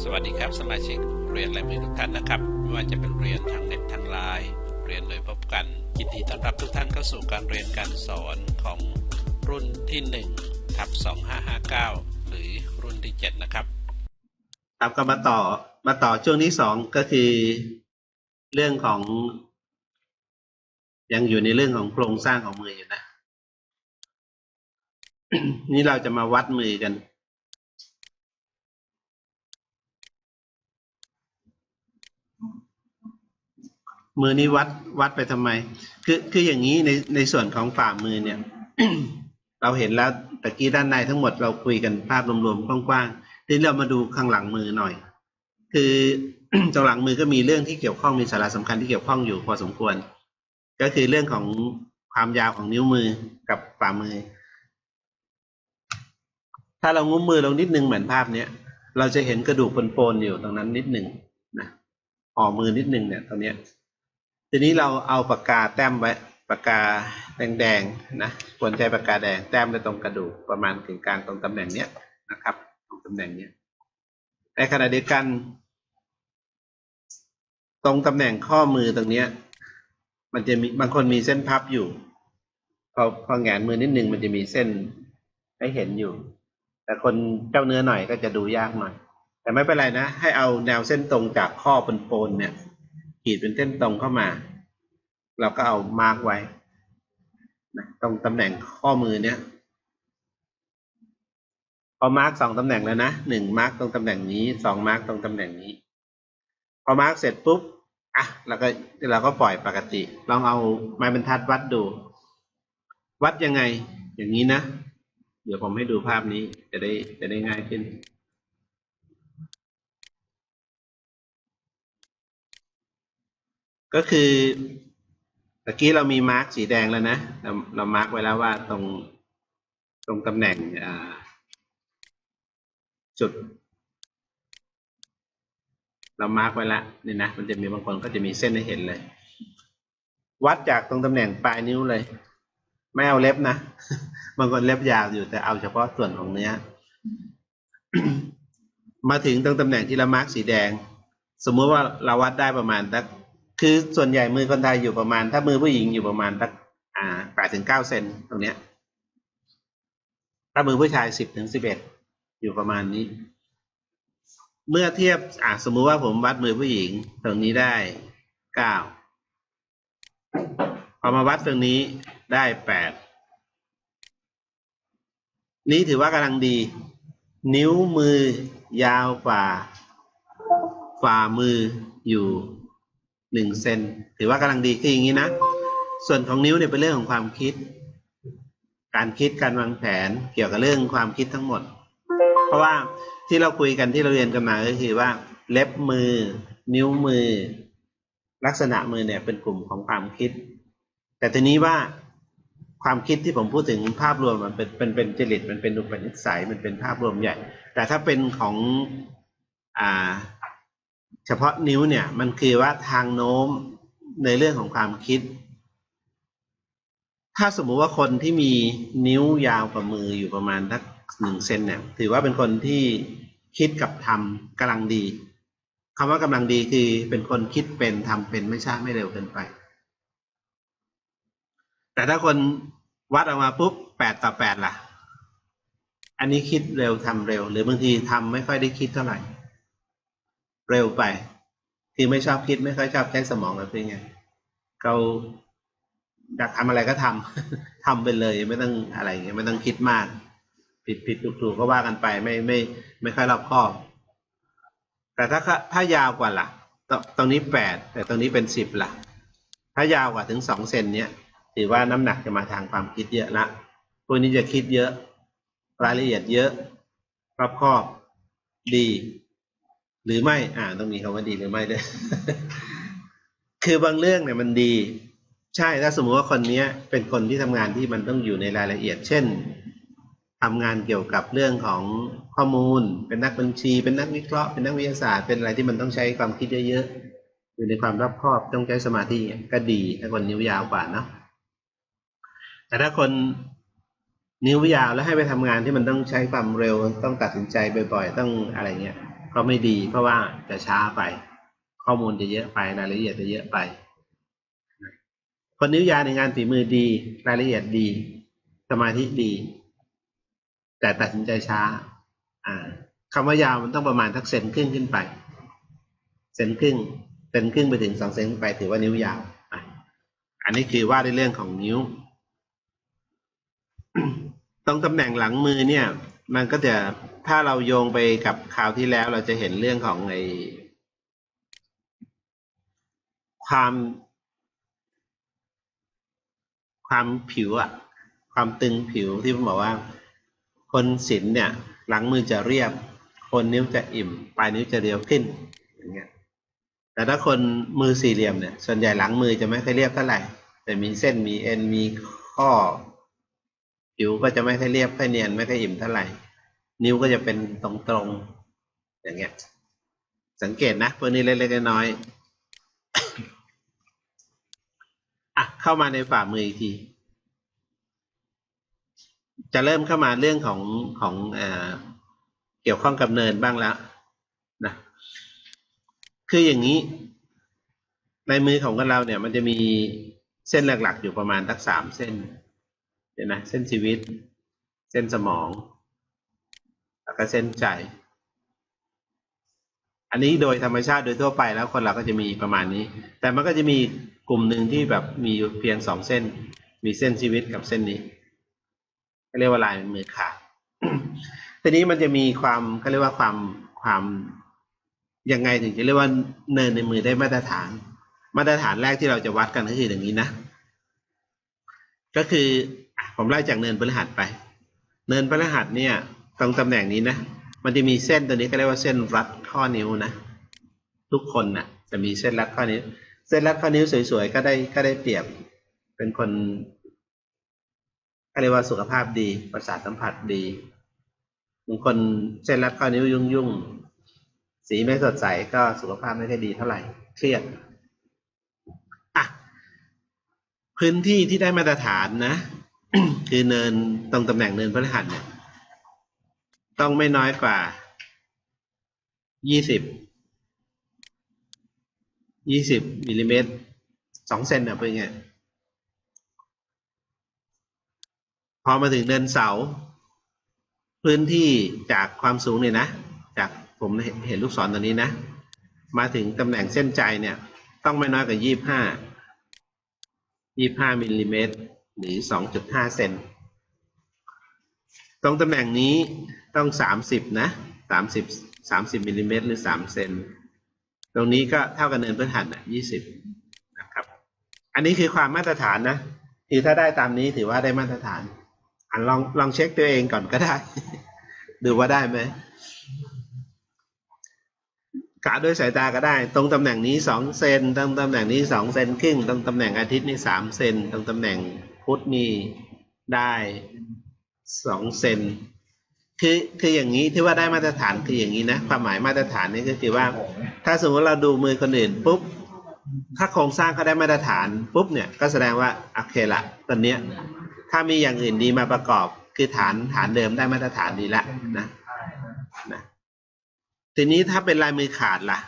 สวัสดีครับสมาชิกเรียนลายมือทุกท่านนะครับ ไม่ว่าจะเป็นเรียนทางเน็ตทางไลน์เรียนโดยพบกันยินดีต้อนรับทุกท่านเข้าสู่การเรียนการสอนของรุ่นที่1ทับ2559 หรือรุ่นที่ 7 นะครับ ครับก็มาต่อมาต่อช่วงที่สองก็คือ เรื่องของ ยังอยู่ในเรื่องของโครงสร้างของมืออยู่นะ นี่เราจะมาวัดมือกัน มือนี้วัดวัดไปทำไม คือคืออย่างนี้ในในส่วนของฝ่ามือเนี่ย เราเห็นแล้วตะกี้ด้านในทั้งหมดเราคุยกันภาพรวมๆกว้างๆทีนี้เรามาดูข้างหลังมือหน่อย คือตรงหลังมือก็มีเรื่องที่เกี่ยวข้องมีสาระสำคัญที่เกี่ยวข้องอยู่พอสมควร ก็คือเรื่องของความยาวของนิ้วมือกับฝ่ามือ ถ้าเรางุ้มมือลงนิดนึงเหมือนภาพเนี้ยเราจะเห็นกระดูกปนๆอยู่ตรงนั้นนิดหนึ่งนะห่อมือนิดหนึ่งเนี่ยตรงเนี้ย ทีนี้เราเอาปากกาแต้มไว้ปากกาแดงๆนะควรใช้ปากกาแดงแต้มไปตรงกระดูกประมาณถึงกลางตรงตำแหน่งเนี้ยนะครับ ตรงตำแหน่งเนี้ยในขณะเดียวกัน ตรงตำแหน่งข้อมือตรงเนี้ย มันจะมีบางคนมีเส้นพับอยู่พอพอแหงนมือนิดนึงมันจะมีเส้นให้เห็นอยู่ แต่คนเจ้าเนื้อหน่อยก็จะดูยากหน่อย แต่ไม่เป็นไรนะ ให้เอาแนวเส้นตรงจากข้อโปนๆเนี่ย ขีดเป็นเส้นตรงเข้ามา เราก็เอามาร์กไว้นะตรงตำแหน่งข้อมือเนี้ยพอมาร์กสองตำแหน่งแล้วนะหนึ่งมาร์กตรงตำแหน่งนี้สองมาร์กตรงตำแหน่งนี้ พอมาร์กเสร็จปุ๊บอะเราก็เราก็ปล่อยปกติ ลองเอาไม้บรรทัดวัดดู วัดยังไง อย่างนี้นะ เดี๋ยวผมให้ดูภาพนี้จะได้จะได้ง่ายขึ้น ก็คือตะกี้เรามีมาร์กสีแดงแล้วนะ เราเรามาร์กไว้แล้วว่าตรงตรงตำแหน่งจุด เรามาร์กไว้แล้วนี่นะมันจะมีบางคนก็จะมีเส้นให้เห็นเลย วัดจากตรงตำแหน่งปลายนิ้วเลย ไม่เอาเล็บนะบางคนเล็บยาวอยู่แต่เอาเฉพาะส่วนของเนื้อมาถึงตรงตำแหน่งที่เรามาร์กสีแดง สมมติว่าเราวัดได้ประมาณสัก คือส่วนใหญ่มือคนไทยอยู่ประมาณ ถ้ามือผู้หญิงอยู่ประมาณสักอ่าแปดถึงเก้าเซนตรงเนี้ยถ้ามือผู้ชายสิบถึงสิบเอ็ดอยู่ประมาณนี้ เมื่อเทียบอ่าสมมุติว่าผมวัดมือผู้หญิงตรงนี้ได้เก้าพอมาวัดตรงนี้ได้แปดนี้ถือว่ากำลังดี นิ้วมือยาวกว่าฝ่ามืออยู่ หนึ่งเซนถือว่ากำลังดีคืออย่างนี้นะ ส่วนของนิ้วเนี่ยเป็นเรื่องของความคิด การคิดการวางแผนเกี่ยวกับเรื่องความคิดทั้งหมด เพราะว่าที่เราคุยกันที่เราเรียนกันมาก็คือว่า เล็บมือ นิ้วมือ ลักษณะมือเนี่ยเป็นกลุ่มของความคิด แต่ทีนี้ว่าความคิดที่ผมพูดถึงภาพรวมมันเป็นเป็นเป็นจริตมันเป็นอุปนิสัยมันเป็นภาพรวมใหญ่ แต่ถ้าเป็นของอ่า เฉพาะนิ้วเนี่ยมันคือว่าทางโน้มในเรื่องของความคิด ถ้าสมมุติว่าคนที่มีนิ้วยาวกว่ามืออยู่ประมาณสักหนึ่งเซนเนี่ย ถือว่าเป็นคนที่คิดกับทำกำลังดี คำว่ากำลังดีคือเป็นคนคิดเป็นทำเป็นไม่ช้าไม่เร็วเกินไป แต่ถ้าคนวัดออกมาปุ๊บแปดต่อแปดล่ะ อันนี้คิดเร็วทำเร็ว หรือบางทีทำไม่ค่อยได้คิดเท่าไหร่ เร็วไป คือไม่ชอบคิดไม่ค่อยชอบใช้สมองแบบนี้ไงเขาอยากทำอะไรก็ทำทำไปเลยไม่ต้องอะไรเงี้ยไม่ต้องคิดมาก ผิดผิดถูกถูกก็ว่ากันไป ไม่ไม่ ไม่ค่อยรอบคอบ แต่ถ้าถ้ายาวกว่าล่ะตตรงนี้แปดแต่ตรงนี้เป็นสิบล่ะ ถ้ายาวกว่าถึงสองเซนเนี้ยถือว่าน้ำหนักจะมาทางความคิดเยอะละพวกนี้จะคิดเยอะ รายละเอียดเยอะรอบคอบดี หรือไม่อ่าต้องมีคำว่าดีหรือไม่ด้วยคือบางเรื่องเนี่ยมันดี ใช่ถ้าสมมติว่าคนเนี้ยเป็นคนที่ทำงานที่มันต้องอยู่ในรายละเอียด เช่นทำงานเกี่ยวกับเรื่องของข้อมูล เป็นนักบัญชี เป็นนักวิเคราะห์เป็นนักวิทยาศาสตร์เป็นอะไรที่มันต้องใช้ความคิดเยอะๆอยู่ในความรอบคอบต้องใช้สมาธิก็ดี ถ้าคนนิ้วยาวกว่าเนาะแต่ถ้าคนนิ้วยาวแล้วให้ไปทำงานที่มันต้องใช้ความเร็วต้องตัดสินใจบ่อยๆ ต้องอะไรเงี้ย ก็ไม่ดี เพราะว่าจะช้าไป ข้อมูลจะเยอะไปรายละเอียดจะเยอะไป คนนิ้วยาวในงานฝีมือดี รายละเอียดดี สมาธิดี แต่ตัดสินใจช้า อ่าคำว่ายาวมันต้องประมาณทักเซนครึ่งขึ้นไป เซนครึ่งเซนครึ่งไปถึงสองเซนขึ้นไปถือว่านิ้วยาวอันนี้คือว่าในเรื่องของนิ้ว ตรงตำแหน่งหลังมือเนี่ย มันก็จะถ้าเราโยงไปกับคราวที่แล้วเราจะเห็นเรื่องของไอความ ความผิวอะความตึงผิวที่ผมบอกว่า คนศิลป์เนี่ย หลังมือจะเรียบ คนนิ้วจะอิ่ม ปลายนิ้วจะเรียวขึ้นอย่างเงี้ยแต่ถ้าคนมือสี่เหลี่ยมเนี่ย ส่วนใหญ่หลังมือจะไม่ค่อยเรียบเท่าไหร่ แต่มีเส้นมีเอ็นมีข้อ ผิวก็จะไม่ค่อยเรียบค่อยเนียนไม่ค่อยอิ่มเท่าไหร่ นิ้วก็จะเป็นตรงๆอย่างเงี้ย สังเกตนะพวกนี้เล็กๆน้อยๆอะเข้ามาในฝ่ามืออีกที จะเริ่มเข้ามาเรื่องของของเอ่อเกี่ยวข้องกับเนินบ้างแล้วนะคืออย่างนี้ ในมือของเราเนี่ย มันจะมีเส้นหลักๆ อยู่ประมาณทักสามเส้น เดี๋ยวนะเส้นชีวิต เส้นสมอง แล้วก็เส้นใจ อันนี้โดยธรรมชาติโดยทั่วไปแล้วคนเราก็จะมีประมาณนี้ แต่มันก็จะมีกลุ่มหนึ่งที่แบบมีอยู่เพียงสองเส้น มีเส้นชีวิตกับเส้นนี้เขาเรียกว่าลายมือขาดทีนี้มันจะมีความเขาเรียกว่าความความยังไงถึงจะเรียกว่าเนินในมือได้มาตรฐาน มาตรฐานแรกที่เราจะวัดกันก็คืออย่างนี้นะ ก็คือ ผมไล่จากเนินพฤหัสไป เนินพฤหัสเนี่ย ตรงตำแหน่งนี้นะ มันจะมีเส้นตัวนี้ก็เรียกว่าเส้นรัดข้อนิ้วนะ ทุกคนนะ่ะ จะมีเส้นรัดข้อนิ้ว เส้นรัดข้อนิ้วสวยๆก็ได้ก็ได้เปรียบ เป็นคนก็เรียกว่าสุขภาพดี ประสาทสัมผัสดีบางคนเส้นรัดข้อนิ้วยุ่งๆสีไม่สดใสก็สุขภาพไม่ค่อยดีเท่าไหร่ เครียด อะ พื้นที่ที่ได้มาตรฐานนะ คือเนินตรงตำแหน่งเนินพฤหัสเนี่ยต้องไม่น้อยกว่ายี่สิบยี่สิบมิลลิเมตรสองเซนอะเป็นไงพอมาถึงเนินเสา พื้นที่จากความสูงเนี่ยนะ จากผมเห็นลูกศรตัวนี้นะ มาถึงตำแหน่งเส้นใจเนี่ย ต้องไม่น้อยกว่ายี่ห้ายี่ห้ามิลลิเมตร หรือสองจุดห้าเซน ตรงตำแหน่งนี้ต้องสามสิบนะสามสิบสามสิบมิลลิเมตรหรือสามเซน ตรงนี้ก็เท่ากับเนินพื้นฐานอะยี่สิบนะครับ อันนี้คือความมาตรฐานนะ คือถ้าได้ตามนี้ถือว่าได้มาตรฐาน อันลองลองเช็คตัวเองก่อนก็ได้ ดูว่าได้ไหมกะด้วยสายตาก็ได้ ตรงตำแหน่งนี้สองเซน ตรงตำแหน่งนี้สองเซนครึ่ง ตรงตำแหน่งอาทิตย์นี่สามเซน ตรงตำแหน่ง พุทธนี่ได้สองเซนคือคืออย่างนี้ที่ว่าได้มาตรฐานคืออย่างนี้นะความหมายมาตรฐานนี่ก็คือว่า ถ้าสมมติเราดูมือคนอื่นปุ๊บถ้าโครงสร้างเขาได้มาตรฐานปุ๊บเนี่ยก็แสดงว่าโอเคละตอนเนี้ยถ้ามีอย่างอื่นดีมาประกอบคือฐานฐานเดิมได้มาตรฐานดีละนะนะ ทีนี้ถ้าเป็นลายมือขาดล่ะ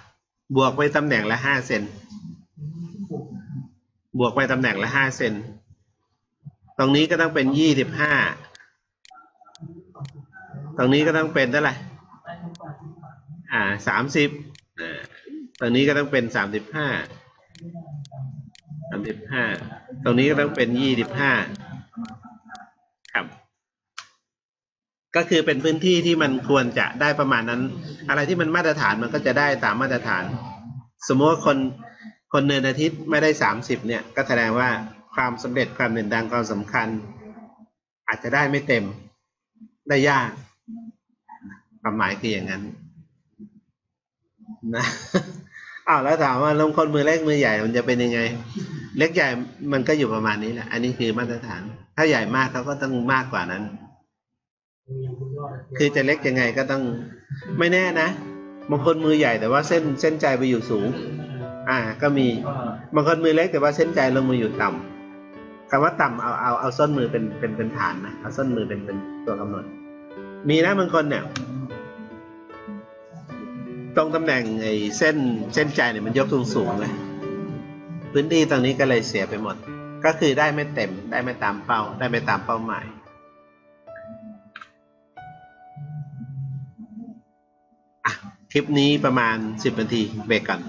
บวกไปตำแหน่งละห้าเซนบวกไปตำแหน่งละห้าเซน ตรงนี้ก็ต้องเป็นยี่สิบห้า ตรงนี้ก็ต้องเป็นเท่าไหร่ อ่าสามสิบอ่าตรงนี้ก็ต้องเป็นสามสิบห้า สามสิบห้า ตรงนี้ก็ต้องเป็นยี่สิบห้า ครับ ก็คือเป็นพื้นที่ที่มันควรจะได้ประมาณนั้น อะไรที่มันมาตรฐานมันก็จะได้ตามมาตรฐาน สมมติว่าคนคนเนินอาทิตย์ไม่ได้สามสิบเนี่ย ก็แสดงว่า ความสำเร็จความเด่นดังความสำคัญ อาจจะได้ไม่เต็มได้ยากความหมายคืออย่างนั้นนะอ้าวแล้วถามว่าลงคนมือเล็กมือใหญ่มันจะเป็นยังไง เล็กใหญ่มันก็อยู่ประมาณนี้แหละอันนี้คือมาตรฐาน ถ้าใหญ่มากเขาก็ต้องมากกว่านั้น คือจะเล็กยังไงก็ต้องไม่แน่นะบางคนมือใหญ่แต่ว่าเส้นเส้นใจไปอยู่สูง อ่า ก็มีบางคนมือเล็กแต่ว่าเส้นใจลงมาอยู่ต่ำ คำว่าต่ำเอาเอาเอาส้นมือเป็นเป็นเป็นฐานนะเอาส้นมือเป็นเป็นตัวกำหนด มีนะบางคนเนี่ยตรงตำแหน่งไอ้เส้นเส้นใจเนี่ยมันยกสูงสูงเลยพื้นที่ตรงนี้ก็เลยเสียไปหมด ก็คือได้ไม่เต็มได้ไม่ตามเป้า ได้ไม่ตามเป้าหมายอะคลิปนี้ประมาณสิบนาทีเบรกก่อน